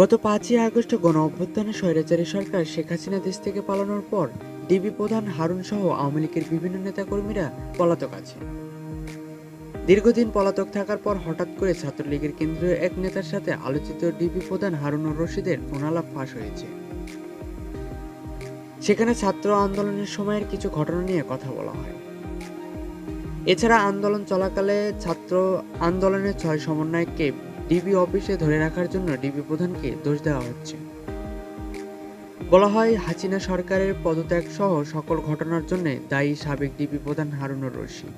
গত পাঁচই আগস্ট গণ অভ্যুত্থানে স্বৈরাচারী সরকার শেখ হাসিনা দেশ থেকে পালানোর পর ডিবি প্রধান হারুন সহ আওয়ামী লীগের বিভিন্ন নেতাকর্মীরা পলাতক আছে। দীর্ঘদিন পলাতক থাকার পর হঠাৎ করে ছাত্রলীগের কেন্দ্রীয় এক নেতার সাথে আলোচিত ডিবি প্রধান হারুনুর রশিদের ফোনালাপ ফাঁস হয়েছে। সেখানে ছাত্র আন্দোলনের সময়ের কিছু ঘটনা নিয়ে কথা বলা হয়। এছাড়া আন্দোলন চলাকালে ছাত্র আন্দোলনের ছয় সমন্বয়ককে ডিবি অফিসে ধরে রাখার জন্য ডিবি প্রধানকে দোষ দেওয়া হচ্ছে। বলা হয়, হাসিনা সরকারের পদত্যাগ সহ সকল ঘটনার জন্য দায়ী সাবেক ডিবি প্রধান হারুনুর রশিদ।